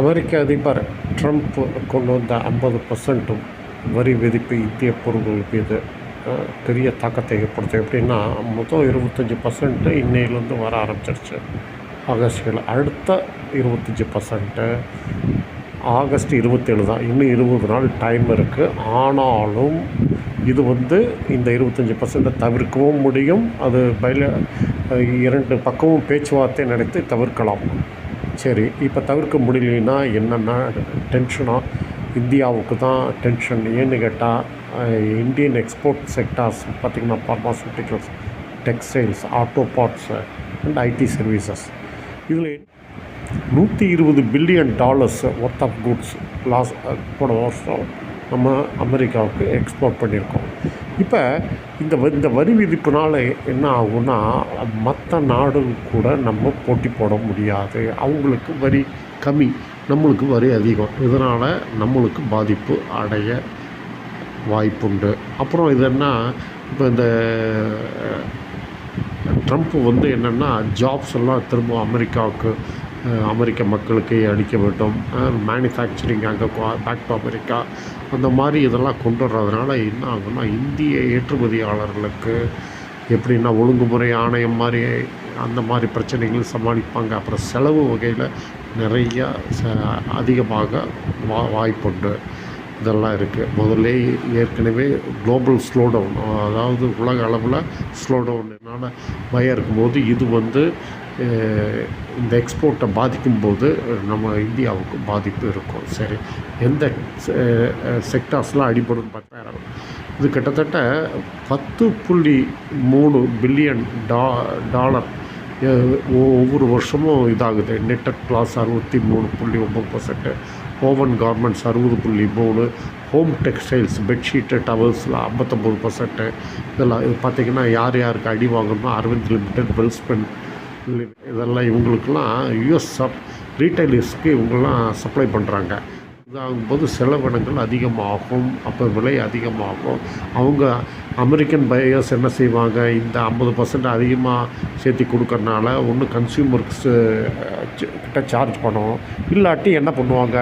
அமெரிக்க அதிபர் ட்ரம்ப் கொண்டு வந்த ஐம்பது பர்சன்ட்டும் வரி விதிப்பு இந்திய பொருட்கள் மீது பெரிய தாக்கத்தை ஏற்படுத்தும். எப்படின்னா மொத்தம் இருபத்தஞ்சி பர்சன்ட்டு இன்னையிலேருந்து வர ஆரம்பிச்சிருச்சு. ஆகஸ்டில் அடுத்த இருபத்தஞ்சி பர்சன்ட்டு ஆகஸ்ட் இருபத்தேழு தான். இன்னும் இருபது நாள் டைம் இருக்குது ஆனாலும் இது வந்து இந்த இருபத்தஞ்சி பர்சன்ட்டை தவிர்க்கவும் முடியும். அது பயில இரண்டு பக்கமும் பேச்சுவார்த்தை நடத்தி தவிர்க்கலாம். சரி இப்போ தவிர்க்க முடியலன்னா என்னென்னா டென்ஷனாக இந்தியாவுக்கு தான் டென்ஷன் ஏன்னு கேட்டால் இந்தியன் எக்ஸ்போர்ட் செக்டார்ஸ் பார்த்திங்கன்னா pharmaceuticals textiles auto parts and IT services இதில் நூற்றி இருபது billion dollars worth of goods loss போன வருஷம் நம்ம அமெரிக்காவுக்கு எக்ஸ்போர்ட் பண்ணியிருக்கோம். இப்போ இந்த வ- இந்த வரி விதிப்புனால் என்ன ஆகும்னா மற்ற நாடுகள் கூட நம்ம போட்டி போட முடியாது. அவங்களுக்கு வரி கம்மி நம்மளுக்கு வரி அதிகம். இதனால் நம்மளுக்கு பாதிப்பு அடைய வாய்ப்புண்டு. அப்புறம் இது என்ன இப்போ இந்த ட்ரம்ப் வந்து என்னென்னா ஜாப்ஸ் எல்லாம் திரும்ப அமெரிக்காவுக்கு அமெரிக்க மக்களுக்கு அளிக்க வேண்டும். மேனுஃபேக்சரிங் அங்கே பேக் டு அமெரிக்கா அந்த மாதிரி இதெல்லாம் கொண்டு வர்றதுனால என்ன ஆகும்னா இந்திய ஏற்றுமதியாளர்களுக்கு எப்படின்னா ஒழுங்குமுறை ஆணையம் மாதிரி அந்த மாதிரி பிரச்சனைகள் சமாளிப்பாங்க. அப்புறம் செலவு வகையில் நிறையா ச அதிகமாக வா வாய்ப்புண்டு. இதெல்லாம் இருக்குது முதல்ல ஏற்கனவே குளோபல் ஸ்லோ டவுன் அதாவது உலக அளவில் ஸ்லோ டவுன்னால பயம் இருக்கும்போது இது வந்து இந்த எக்ஸ்போர்ட்டை பாதிக்கும்போது நம்ம இந்தியாவுக்கு பாதிப்பு இருக்கும். சரி எந்த செக்டார்ஸ்லாம் அடிபடும் பார்த்தா இது கிட்டத்தட்ட பத்து புள்ளி மூணு பில்லியன் டா டாலர் ஒ- ஒவ்வொரு வருஷமும் இதாகுது. நெட்டட் கிளாஸ் அறுபத்தி மூணு புள்ளி ஒம்பது பர்சன்ட்டு ஓவன் கார்மெண்ட்ஸ் அறுபது புள்ளி மூணு ஹோம் டெக்ஸ்டைல்ஸ் பெட்ஷீட்டு டவல்ஸில் ஐம்பத்தொம்போது பர்சன்ட்டு இதெல்லாம் இது பார்த்திங்கன்னா யார் யாருக்கு அடி வாங்கணுமோ அரவிந்த் லிமிடெட் வெல்ஸ்பென் இதெல்லாம் இவங்களுக்கெல்லாம் யூஎஸ் சப் ரீட்டைலர்ஸ்க்கு இவங்கெல்லாம் சப்ளை பண்ணுறாங்க இதாகும்போது செலவினங்கள் அதிகமாகும் அப்போ விலை அதிகமாகும். அவங்க அமெரிக்கன் பயர்ஸ் என்ன செய்வாங்க? இந்த ஐம்பது பர்சன்ட் அதிகமாக சேர்த்து கொடுக்கறனால ஒன்று கன்சியூமர்ஸு கிட்ட சார்ஜ் பண்ணுவோம் இல்லாட்டி என்ன பண்ணுவாங்க?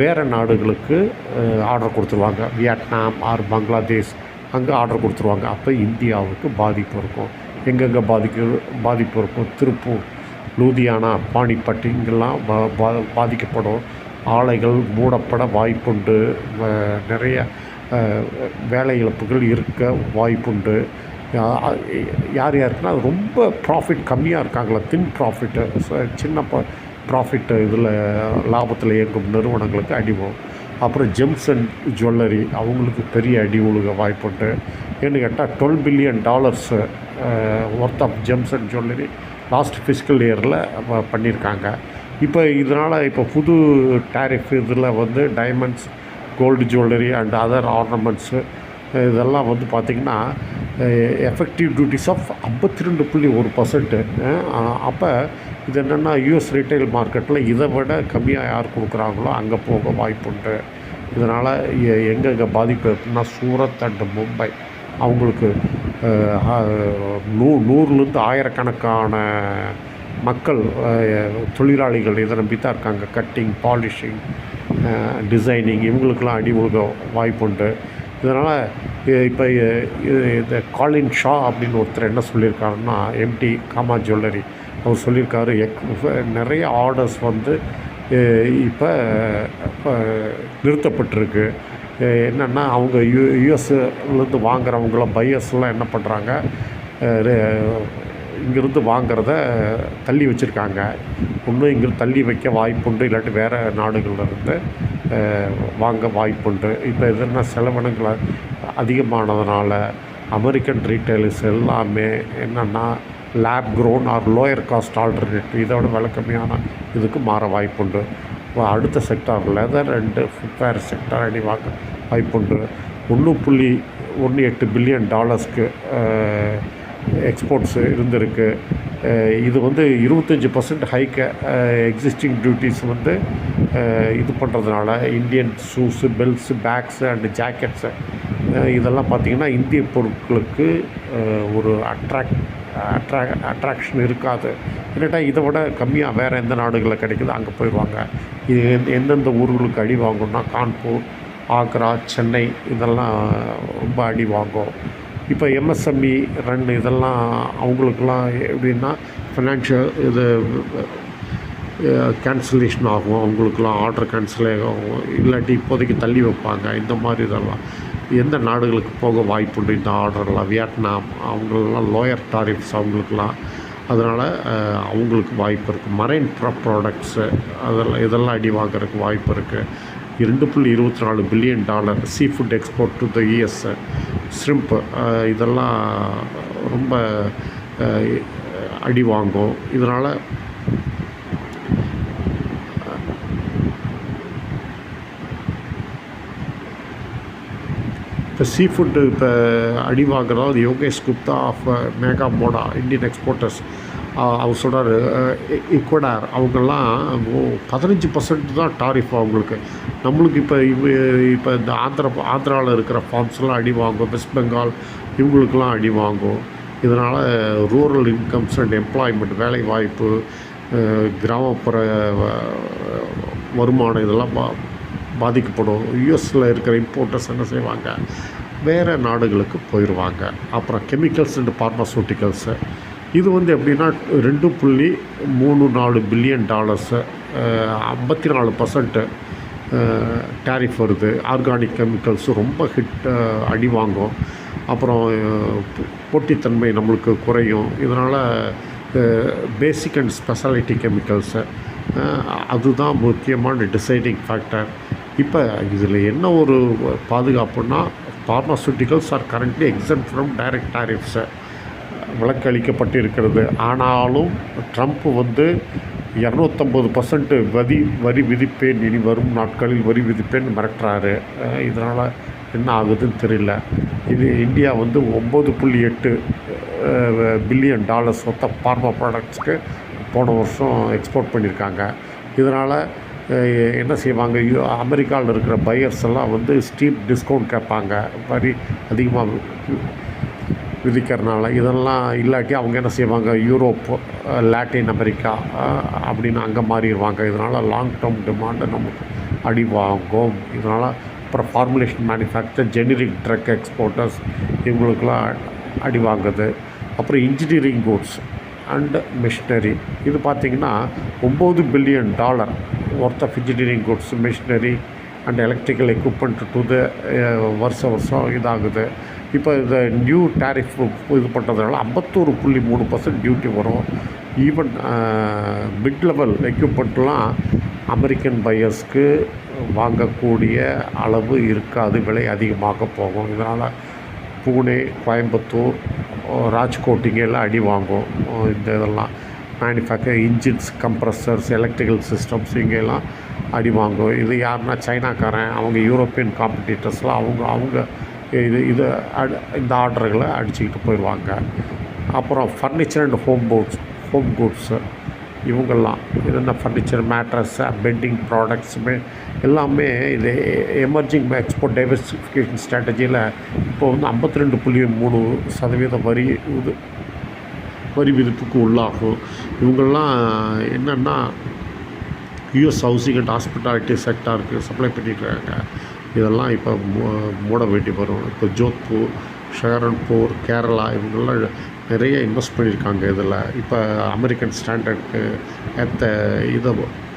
வேறு நாடுகளுக்கு ஆர்டர் கொடுத்துருவாங்க. வியட்நாம் ஆர் பங்களாதேஷ் அங்கே ஆர்டர் கொடுத்துருவாங்க. அப்போ இந்தியாவுக்கு பாதிப்பு இருக்கும். எங்கெங்கே பாதிக்கு பாதிப்பு இருக்கும்? திருப்பூர் லூதியானா பாணிப்பட்டு இங்கெல்லாம் பா- பா- பாதிக்கப்படும். ஆலைகள் மூடப்பட வாய்ப்புண்டு. நிறைய வேலை இழப்புகள் இருக்க வாய்ப்புண்டு. யார் யாருக்குன்னா அது ரொம்ப ப்ராஃபிட் கம்மியாக இருக்காங்களா தின் ப்ராஃபிட்டு சின்ன ப்ராஃபிட் இதில் லாபத்தில் இயங்கும் நிறுவனங்களுக்கு அடிவோம் அப்புறம் ஜெம்ஸ் அண்ட் ஜுவல்லரி அவங்களுக்கு பெரிய அடி உழுக வாய்ப்புண்டு. ஏன்னு கேட்டால் twelve billion dollars worth of gems சொல்லி ஜுவல்லரி லாஸ்ட் ஃபிஸ்கல் இயரில் பண்ணியிருக்காங்க இப்போ இதனால் இப்போ புது டேரிஃப் இதில் வந்து diamonds gold jewellery and other ornaments இதெல்லாம் வந்து பார்த்திங்கன்னா எஃபெக்டிவ் டியூட்டிஸ் ஆஃப் ஐம்பத்தி ரெண்டு புள்ளி ஒரு பர்சன்ட்டு அப்போ இது என்னென்னா யூஎஸ் ரீட்டைல் மார்க்கெட்டில் இதை விட கம்மியாக யார் கொடுக்குறாங்களோ அங்கே போக வாய்ப்புண்டு. இதனால் எங்கெங்கே பாதிப்பு இருக்குன்னா சூரத் அண்டு மும்பை. அவங்களுக்கு நூ நூறுலேருந்து ஆயிரக்கணக்கான மக்கள் தொழிலாளிகள் இதை நம்பி தான் இருக்காங்க. கட்டிங் பாலிஷிங் டிசைனிங் இவங்களுக்கெல்லாம் அடி உழுக வாய்ப்புண்டு. இதனால் இப்போ இந்த காலின் ஷா அப்படின்னு ஒருத்தர் என்ன சொல்லியிருக்காருன்னா எம்டி காமா ஜுவல்லரி அவர் சொல்லியிருக்காரு எக் நிறைய ஆர்டர்ஸ் வந்து இப்போ நிறுத்தப்பட்டிருக்கு. என்னென்னா அவங்க யூ யூஎஸ்லேருந்து வாங்குறவங்களாம் பையர்ஸ்லாம் என்ன பண்ணுறாங்க இங்கேருந்து வாங்குறத தள்ளி வச்சுருக்காங்க. இன்னும் இங்கே தள்ளி வைக்க வாய்ப்புண்டு இல்லாட்டி வேறு நாடுகள்லேருந்து வாங்க வாய்ப்புண்டு. இப்போ எதுனா செலவினங்கள் அதிகமானதுனால அமெரிக்கன் ரீட்டைலர்ஸ் எல்லாமே என்னென்னா lab grown or lower cost alternative இதோட விலை கம்மியான இதுக்கு மாற வாய்ப்புண்டு. அடுத்த sector leather and footwear sector அடி வாங்க. வாய்ப்புண்டு ஒன்று புள்ளி ஒன்று எட்டு பில்லியன் டாலர்ஸ்க்கு எக்ஸ்போர்ட்ஸ் இருந்திருக்கு. இது வந்து இருபத்தஞ்சி பர்சன்ட் ஹைக்க எக்ஸிஸ்டிங் டியூட்டிஸ் வந்து இது பண்ணுறதுனால Indian shoes belts bags and jackets இதெல்லாம் பார்த்திங்கன்னா இந்திய பொருட்களுக்கு ஒரு அட்ராக்ட் அட்ராக் அட்ராக்ஷன் இருக்காது. இல்லாட்டா இதை விட கம்மியாக வேறு எந்த நாடுகளில் கிடைக்குதோ அங்கே போயிடுவாங்க. இது எந்த- எந்தெந்த ஊர்களுக்கு அடி வாங்கும்னா கான்பூர் ஆக்ரா சென்னை இதெல்லாம் ரொம்ப அடி வாங்கும். இப்போ எம்எஸ்எம்இ ரன் இதெல்லாம் அவங்களுக்கெல்லாம் எப்படின்னா ஃபினான்ஷியல் இது கேன்சலேஷன் ஆகும். அவங்களுக்குலாம் ஆர்டர் கேன்சல் ஆகும். இல்லாட்டி இப்போதைக்கு தள்ளி வைப்பாங்க. இந்த மாதிரி இதெல்லாம். எந்த நாடுகளுக்கு போக வாய்ப்புண்டு இந்த ஆர்டர்லாம் வியட்நாம் அவங்களெல்லாம் லோயர் டாரிஃப்ஸ் அவங்களுக்குலாம் அதனால் அவங்களுக்கு வாய்ப்பு இருக்குது மரைன் ப்ரா ப்ராடக்ட்ஸு அதெல்லாம் இதெல்லாம் அடி வாங்குறதுக்கு வாய்ப்பு இருக்குது இரண்டு புள்ளி இருபத்தி நாலு billion dollar seafood export to the US shrimp இதெல்லாம் ரொம்ப அடி வாங்கும். இதனால் இப்போ சீ ஃபுட்டு இப்போ அடி வாங்குறதாவது Yogesh Gupta of Mega Moda Indian exporters அவர் சொல்கிறார் இக்வடார் அவங்கெல்லாம் பதினஞ்சு பர்சன்ட் தான் டாரிஃப் அவங்களுக்கு. நம்மளுக்கு இப்போ இவ இப்போ இந்த ஆந்திரா ஆந்திராவில் இருக்கிற ஃபார்ம்ஸ்லாம் அடி வாங்கும். வெஸ்ட் பெங்கால் இவங்களுக்கெல்லாம் அடி வாங்கும். இதனால் ரூரல் இன்கம்ஸ் அண்ட் எம்ப்ளாய்மெண்ட் வேலை வாய்ப்பு கிராமப்புற வருமானம் இதெல்லாம் பா பாதிக்கப்படும். யூஎஸில் இருக்கிற இம்போர்ட்டர்ஸ் என்ன செய்வாங்க? வேறு நாடுகளுக்கு போயிடுவாங்க அப்புறம் கெமிக்கல்ஸ் அண்ட் பார்மாசூட்டிக்கல்ஸு இது வந்து எப்படின்னா ரெண்டு புள்ளி மூணு நாலு பில்லியன் டாலர்ஸு ஐம்பத்தி நாலு பர்சன்ட்டு டேரிஃப் வருது. ஆர்கானிக் கெமிக்கல்ஸ் ரொம்ப ஹிட் அடி வாங்கும். அப்புறம் போட்டித்தன்மை நம்மளுக்கு குறையும். இதனால் பேசிக் அண்ட் ஸ்பெஷாலிட்டி கெமிக்கல்ஸு அதுதான் முக்கியமான டிசைடிங் ஃபேக்டர் இப்போ இதில் என்ன ஒரு பாதுகாப்புன்னா pharmaceuticals are currently exempt from direct டாரிஃப்ஸை விலக்கு அளிக்கப்பட்டு இருக்கிறது ஆனாலும் ட்ரம்ப் வந்து இரநூத்தம்பது பர்சன்ட் வரி வரி விதிப்பேன் இனி வரும் நாட்களில் வரி விதிப்பேன் மிரட்டுறாரு. இதனால் என்ன ஆகுதுன்னு தெரியல. இது இந்தியா வந்து ஒம்பது புள்ளி எட்டு பில்லியன் டாலர்ஸ் மொத்த ஃபார்மா ப்ராடக்ட்ஸ்க்கு போன வருஷம் எக்ஸ்போர்ட் பண்ணியிருக்காங்க. இதனால் என்ன செய்வாங்க? அமெரிக்காவில் இருக்கிற பையர்ஸ் எல்லாம் வந்து ஸ்டீப் டிஸ்கவுண்ட் கேட்பாங்க. வரி அதிகமாக விதிக்கிறனால இதெல்லாம் இல்லாட்டி அவங்க என்ன செய்வாங்க? யூரோப் லாட்டின் அமெரிக்கா அப்படின்னு அங்கே மாறிடுவாங்க. இதனால் லாங் டேர்ம் டிமாண்டு நமக்கு அடி வாங்கும் இதனால் அப்புறம் formulation manufacture generic drug exporters இவங்களுக்கெல்லாம் அடி வாங்குது அப்புறம் இன்ஜினியரிங் கூட்ஸ் அண்ட் மிஷினரி இது பார்த்திங்கன்னா ஒம்பது billion dollar worth of engineering goods machinery and electrical equipment to the வருஷம் வருஷம் இதாகுது. இப்போ இந்த நியூ டேரிஃப் இது பண்ணுறதுனால ஐம்பத்தோரு புள்ளி மூணு பர்சன்ட் டியூட்டி வரும். ஈவன் மிட் லெவல் எக்யூப்மெண்ட்லாம் அமெரிக்கன் பையர்ஸ்க்கு வாங்கக்கூடிய அளவு இருக்காது விலை அதிகமாக போகும். இதனால் பூனே கோயம்புத்தூர் ராஜ்கோட் இங்கெல்லாம் அடி வாங்கும். இந்த இதெல்லாம். Manufacture engines compressors electrical systems இங்கெல்லாம் அடி வாங்கும். இது யாருன்னா சைனாக்காரன் அவங்க யூரோப்பியன் காம்படிட்டர்ஸ்லாம் அவங்க அவங்க இது இது அடு இந்த ஆர்டர்களை அடிச்சுக்கிட்டு போயிடுவாங்க அப்புறம் furniture and home pots home goods இவங்கெல்லாம் இது ஃபர்னிச்சர் மேட்ரஸ் பெட்டிங் ப்ராடக்ட்ஸுமே எல்லாமே இது எமர்ஜிங் எக்ஸ்போர்ட் டைவர்சிஃபிகேஷன் ஸ்ட்ராட்டஜியில் இப்போ வந்து ஐம்பத்தி ரெண்டு புள்ளி மூணு சதவீத வரி இது வரி விதிப்புக்கு உள்ளாகும். இவங்கெல்லாம் என்னென்னா யூஎஸ் ஹவுசிங் அண்ட் ஹாஸ்பிட்டாலிட்டி செக்டாருக்கு சப்ளை பண்ணிட்டுருக்காங்க. இதெல்லாம் இப்போ மூ- மூட வேண்டி வரும். இப்போ ஜோத்பூர் ஷஹரன்பூர் கேரளா இவங்கெல்லாம் நிறைய இன்வெஸ்ட் பண்ணியிருக்காங்க இதில். இப்போ அமெரிக்கன் ஸ்டாண்டர்டுக்கு ஏற்ற இதை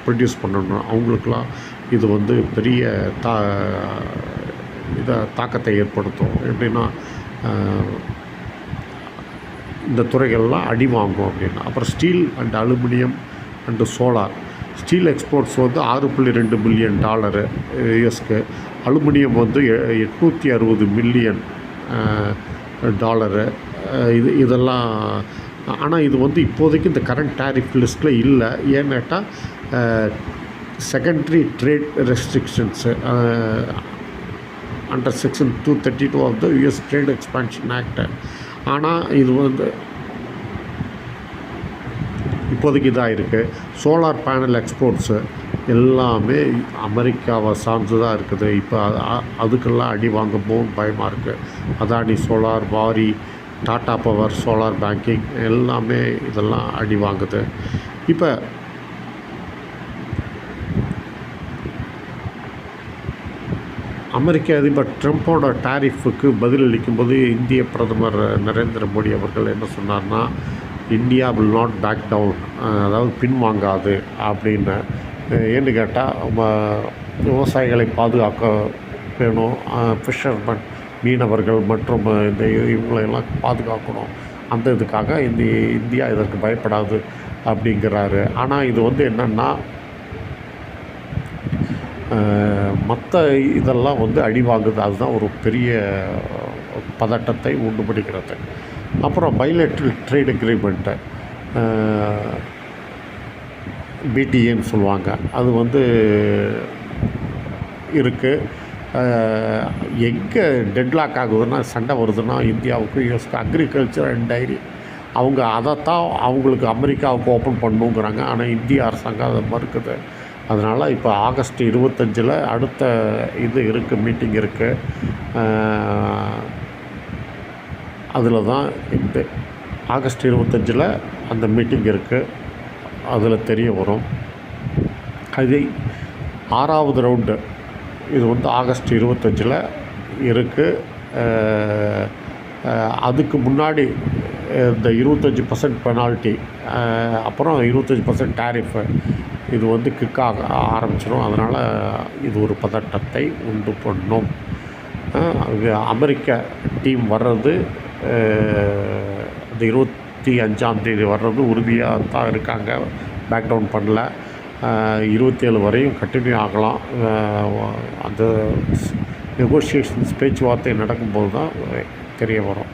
ப்ரொடியூஸ் பண்ணணும் அவங்களுக்கெலாம் இது வந்து பெரிய தா இதை தாக்கத்தை ஏற்படுத்தும். எப்படின்னா இந்த துறைகள்லாம் அடி வாங்கும் அப்படின்னா. அப்புறம் steel and aluminium and solar steel exports வந்து ஆறு புள்ளி ரெண்டு மில்லியன் டாலரு யூஎஸ்க்கு அலுமினியம் வந்து எ- எட்நூற்றி அறுபது மில்லியன் டாலரு இது இதெல்லாம் ஆனால் இது வந்து இப்போதைக்கு இந்த கரண்ட் டேரிஃப் லிஸ்ட்டில் இல்லை. ஏன்னு கேட்டால் trade restrictions under section two thirty two of the US trade expansion act ஆனால் இது வந்து இப்போதைக்கு இதாக இருக்குது சோலார் பேனல் எக்ஸ்போர்ட்ஸு எல்லாமே அமெரிக்காவை சார்ந்து தான் இருக்குது. இப்போ அதுக்கெல்லாம் அடி வாங்கும்போது பயமாக இருக்குது Adani solar Waaree Tata power solar banking எல்லாமே இதெல்லாம் அடி வாங்குது. இப்போ அமெரிக்க அதிபர் ட்ரம்ப்போட டாரிஃபுக்கு பதிலளிக்கும்போது இந்திய பிரதமர் நரேந்திர மோடி அவர்கள் என்ன சொன்னார்னா India will not back down அதாவது பின்வாங்காது அப்படின்னு. ஏன்னு கேட்டால் விவசாயிகளை பாதுகாக்க வேணும். ஃபிஷர்மேன் மீனவர்கள் மற்றும் இந்த இவங்களையெல்லாம் பாதுகாக்கணும். அந்த இதுக்காக இந்த இந்தியா இதற்கு பயப்படாது அப்படிங்கிறாரு. ஆனால் இது வந்து என்னென்னா மற்ற இதெல்லாம் வந்து அடிவாங்குது அதுதான் ஒரு பெரிய பதட்டத்தை உண்டு பண்ணுகிறது அப்புறம் பைலேட்ரல் ட்ரேட் அக்ரிமெண்ட்டு பிடிஏன்னு சொல்லுவாங்க. அது வந்து இருக்குது எங்கே டெட்லாக் ஆகுதுன்னா சண்டை வருதுன்னா இந்தியாவுக்கு யூஎஸ்க்கு அக்ரிகல்ச்சர் அண்ட் டைரி அவங்க அதைத்தான் அவங்களுக்கு அமெரிக்காவுக்கு ஓப்பன் பண்ணுங்கிறாங்க. ஆனால் இந்திய அரசாங்கம் அதை மறுக்குது. அதனால் இப்போ ஆகஸ்ட் இருபத்தஞ்சில் அடுத்த இது இருக்குது மீட்டிங் இருக்குது அதில் தான் இந்த ஆகஸ்ட் இருபத்தஞ்சில் அந்த மீட்டிங் இருக்குது அதில் தெரிய வரும். அது ஆறாவது ரவுண்டு இது வந்து ஆகஸ்ட் இருபத்தஞ்சில் இருக்குது அதுக்கு முன்னாடி இந்த இருபத்தஞ்சி பர்சன்ட் பெனால்ட்டி அப்புறம் இருபத்தஞ்சி பர்சன்ட் டேரிஃபு இது வந்து கிக்காக ஆரம்பிச்சிடும் அதனால் இது ஒரு பதட்டத்தை உண்டு பண்ணும். அமெரிக்க டீம் வர்றது இந்த இருபத்தி அஞ்சாம் தேதி வர்றது உறுதியாக தான் இருக்காங்க. பேக் டவுன் பண்ணல. இருபத்தேழு வரையும் கண்டினியூ ஆகலாம். அந்த நெகோஷியேஷன்ஸ் பேச்சுவார்த்தை நடக்கும்போது தான் தெரிய வரும்.